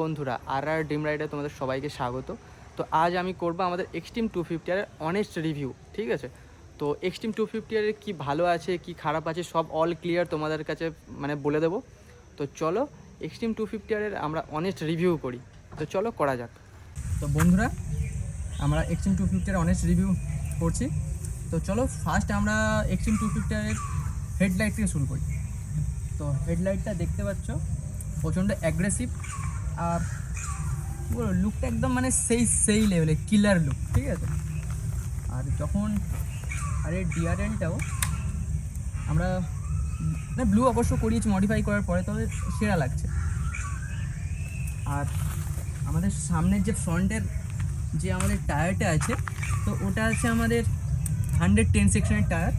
বন্ধুরা আর আর ডিম রাইডে তোমাদের সবাইকে স্বাগত। তো আজ আমি করব আমাদের Xtreme two fifty R honest review ঠিক আছে? তো এক্সট্রিম টু ফিফটি আর কী ভালো আছে, কি খারাপ আছে, সব অল ক্লিয়ার তোমাদের কাছে মানে বলে দেবো। তো চলো এক্সট্রিম টু ফিফটি আরের আমরা অনেস্ট রিভিউ করি। তো চলো করা যাক। তো বন্ধুরা, আমরা Xtreme two fifty R honest review করছি। তো চলো ফার্স্ট আমরা এক্সট্রিম টু ফিফটি আরের হেডলাইট থেকে শুরু করি। তো হেডলাইটটা দেখতে পাচ্ছ, প্রচণ্ড অ্যাগ্রেসিভ আর বলব লুকটা একদম মানে সেই সেই লেভেলে কিলার লুক ঠিক আছে? আর যখন, আর এই ডিআরএলটাও আমরা, না ব্লু অবশ্য করিয়েছি মডিফাই করার পরে, তবে সেরা লাগছে। আর আমাদের সামনের যে ফ্রন্টের যে আমাদের টায়ারটা আছে, তো ওটা আছে আমাদের হান্ড্রেড টেন সেকশনের টায়ার,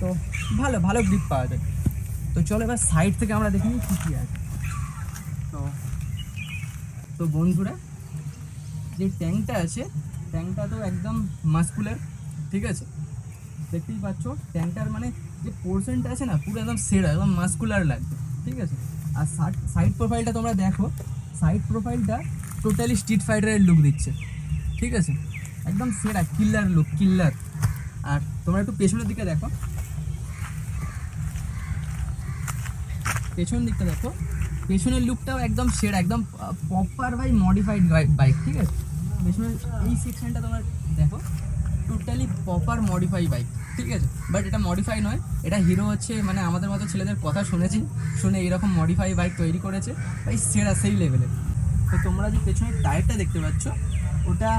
তো ভালো ভালো গ্রিপ পাওয়া যায়। তো চলো এবার সাইড থেকে আমরা দেখি কী কী আছে। তো বন্ধুরা, যে ট্যাঙ্কটা আছে ট্যাঙ্কটা তো একদম মাস্কুলার, ঠিক আছে? দেখতেই পাচ্ছ ট্যাঙ্কটার মানে যে পোর্শনটা আছে না, পুরো একদম সেরা, একদম মাস্কুলার লাগবে, ঠিক আছে? আর সাইড প্রোফাইলটা তোমরা দেখো সাইড প্রোফাইলটা টোটালি স্ট্রিট ফাইটারের লুক দিচ্ছে, ঠিক আছে? একদম সেরা কিল্লার লুক কিল্লার আর তোমরা একটু পেছনের দিকে দেখো। পেছন দিকটা দেখো। পেছনের লুকটাও একদম সেরা, একদম প্রপার বাই মডিফাইড বাইক ঠিক আছে? পেছনের এই সেকশনটা তোমরা দেখো টোটালি প্রপার মডিফাই বাইক ঠিক আছে? বাট এটা মডিফাই নয়, এটা হিরো হচ্ছে মানে আমাদের মতো ছেলেদের কথা শুনেছি, শুনে এরকম মডিফাই বাইক তৈরি করেছে, ভাই সেরা, সেই লেভেলের তো তোমরা যে পেছনের টায়ারটা দেখতে পাচ্ছ, ওটা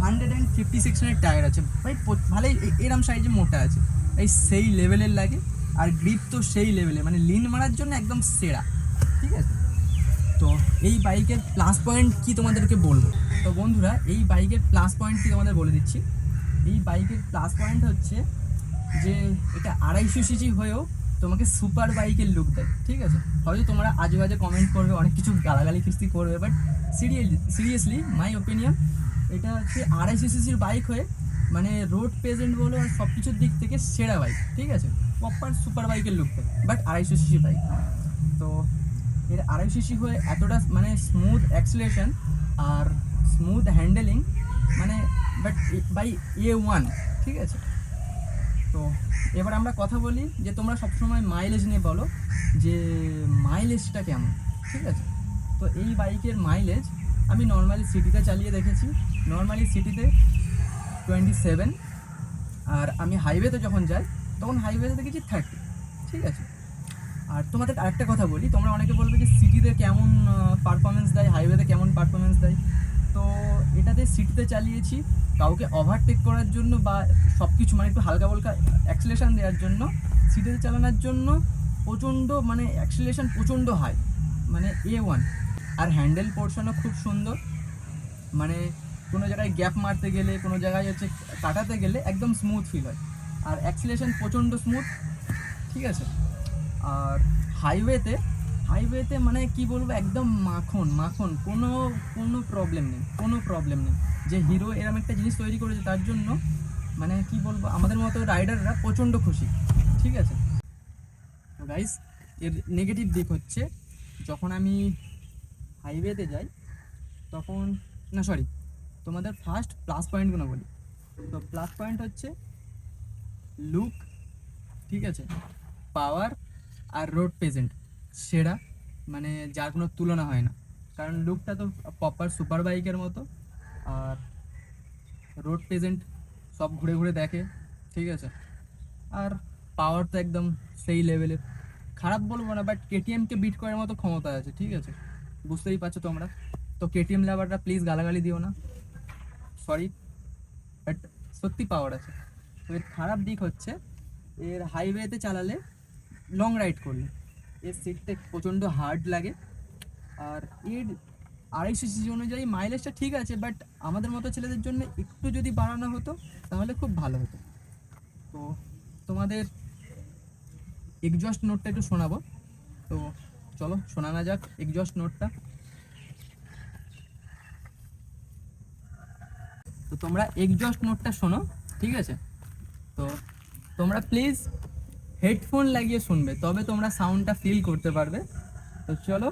হান্ড্রেড অ্যান্ড ফিফটি সেকশনের টায়ার আছে। ভাই ভালোই এরম সাইজে মোটা আছে। ভাই সেই লেভেলের লাগে, আর গ্রিপ তো সেই লেভেলে মানে লিন মারার জন্য একদম সেরা। ঠিক আছে? তো এই বাইকের প্লাস পয়েন্ট কি তোমাদেরকে বলব? তো বন্ধুরা, এই বাইকের প্লাস পয়েন্ট কি তোমাদের বলে দিচ্ছি। এই বাইকের প্লাস পয়েন্ট হচ্ছে যে এটা আড়াইশো সিসি হয়েও তোমাকে সুপার বাইকের লুক দেয়, ঠিক আছে? হয়তো তোমরা আজে বাজে কমেন্ট করবে, অনেক কিছু গালাগালি কিস্তি করবে but seriously seriously my opinion এটা হচ্ছে আড়াইশো সিসির বাইক হয়ে মানে রোড প্রেজেন্ট বলো আর সব কিছুর দিক থেকে সেরা বাইক ঠিক আছে? প্রপার সুপার বাইকের লুক দেয় বাট আড়াইশো সিসি বাইক তো এর আড়াই সিসি হয়ে এতটা মানে স্মুথ অ্যাক্সিলেশন আর স্মুথ হ্যান্ডেলিং মানে বাট বাই এ ওয়ান ঠিক আছে? তো এবার আমরা কথা বলি যে তোমরা সবসময় মাইলেজ নিয়ে বলো যে মাইলেজটা কেমন, ঠিক আছে? তো এই বাইকের মাইলেজ আমি নর্মালি সিটিতে চালিয়ে দেখেছি। নর্মালি সিটিতে টোয়েন্টি সেভেন আর আমি হাইওয়েতে যখন যাই, তখন হাইওয়েতে দেখেছি থার্টি ঠিক আছে? আর তোমাদের আরেকটা কথা বলি, তোমরা অনেকে বলবে যে সিটিতে কেমন পারফরমেন্স দেয় হাইওয়েতে কেমন পারফরমেন্স দেয়। তো এটাতে সিটিতে চালিয়েছি, কাউকে ওভারটেক করার জন্য বা সব কিছু মানে একটু হালকা হালকা অ্যাক্সিলেশন দেওয়ার জন্য সিটিতে চালানোর জন্য প্রচণ্ড মানে অ্যাক্সিলেশন প্রচণ্ড হাই মানে এ ওয়ান আর হ্যান্ডেল পোর্শনও খুব সুন্দর মানে কোনো জায়গায় গ্যাপ মারতে গেলে, কোনো জায়গায় হচ্ছে কাটাতে গেলে একদম স্মুথ ফিল হয়। আর অ্যাক্সিলেশন প্রচণ্ড স্মুথ ঠিক আছে? আর হাইওয়েতে হাইওয়েতে মানে কি বলব, একদম মাখন মাখন। কোনো কোনো প্রবলেম নেই, কোনো প্রবলেম নেই। যে হিরো এরম একটা জিনিস তৈরি করেছে, তার জন্য মানে কি বলব, আমাদের মতো রাইডাররা প্রচণ্ড খুশি। ঠিক আছে? গাইস এর নেগেটিভ দিক হচ্ছে, যখন আমি হাইওয়েতে যাই, তখন, না সরি তোমাদের ফার্স্ট প্লাস পয়েন্টগুলো বলি। তো প্লাস পয়েন্ট হচ্ছে লুক ঠিক আছে? পাওয়ার আর রোড প্রেজেন্ট সেরা মানে যার কোনো তুলনা হয় না। কারণ লুকটা তো প্রপার সুপার বাইকের মতো, আর রোড প্রেজেন্ট সব ঘুরে ঘুরে দেখে, ঠিক আছে? আর পাওয়ার তো একদম সেই লেভেলের খারাপ বলব না বাট কেটিএমকে বিট করার মতো ক্ষমতা আছে, ঠিক আছে? বুঝতেই পারছ তোমরা? তো কেটিএম লেভারটা প্লিজ গালাগালি দিও না। সরি বাট সত্যি পাওয়ার আছে। তো এর খারাপ দিক হচ্ছে, এর হাইওয়েতে চালালে লং রাইড করলে। এর সিটটা প্রচণ্ড হার্ড লাগে। আর এর আড়াইশো সিসি অনুযায়ী মাইলেজটা ঠিক আছে বাট আমাদের মতো ছেলেদের জন্য একটু যদি বাড়ানো হতো, তাহলে খুব ভালো হতো। তো তোমাদের এক্সজস্ট নোটটা একটু শোনাবো। তো চলো শোনানো যাক এক্সজস্ট নোটটা তো তোমরা এক্সজস্ট নোটটা শোনো, ঠিক আছে? তো তোমরা প্লিজ হেডফোন লাগিয়ে শুনবে, তবে তোমরা সাউন্ডটা ফিল করতে পারবে। তো চলো।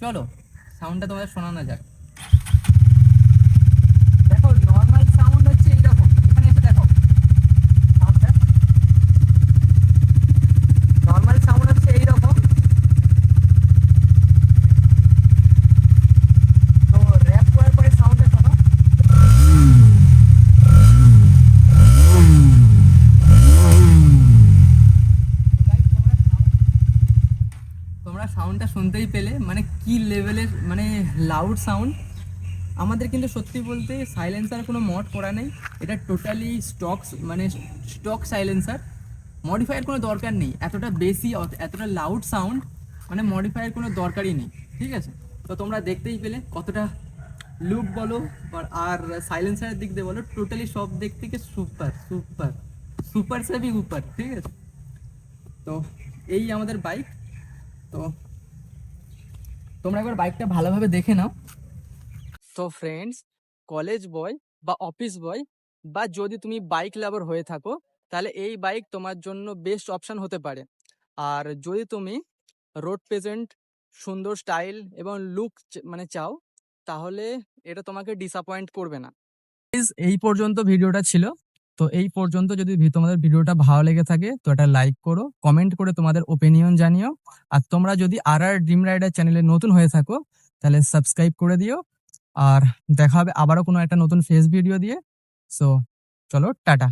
চলো সাউন্ডটা তোমাদের শোনানো যাক। শুনতেই পেলে। মানে কি লেভেলের মানে লাউড সাউন্ড আমাদের কিন্তু সত্যি বলতে সাইলেন্সার কোনো মড করা নেই। এটা টোটালি স্টক মানে স্টক সাইলেন্সার মডিফাইয়ের কোনো দরকার নেই। এতটা বেশি, এতটা লাউড সাউন্ড মানে মডিফাইয়ের কোনো দরকারই নেই। ঠিক আছে? তো তোমরা দেখতেই পেলে কতটা লুক বলো আর সাইলেন্সারের দিক দিয়ে বলো টোটালি সব দিক থেকে সুপার সুপার সুপার সেভি উপর। ঠিক আছে? তো এই আমাদের বাইক তো তোমরা একবার বাইকটা ভালোভাবে দেখে নাও। তো ফ্রেন্ডস কলেজ বয় বা অফিস বয় বা যদি তুমি বাইক লাভার হয়ে থাকো, তাহলে এই বাইক তোমার জন্য বেস্ট অপশন হতে পারে। আর যদি তুমি রোড প্রেজেন্ট সুন্দর স্টাইল এবং লুক মানে চাও, তাহলে এটা তোমাকে ডিসঅ্যাপয়েন্ট করবে না। এই পর্যন্ত ভিডিওটা ছিল। তো এই পর্যন্ত যদি তোমাদের ভিডিওটা ভালো লেগে থাকে, তো এটা লাইক করো কমেন্ট করে তোমাদের ওপিনিয়ন জানিও। আর তোমরা যদি আর আর ড্রিম রাইডার চ্যানেলে নতুন হয়ে থাকো, তাহলে সাবস্ক্রাইব করে দিও। আর দেখা হবে আবারও কোনো একটা নতুন ফেস ভিডিও দিয়ে। সো চলো, টাটা।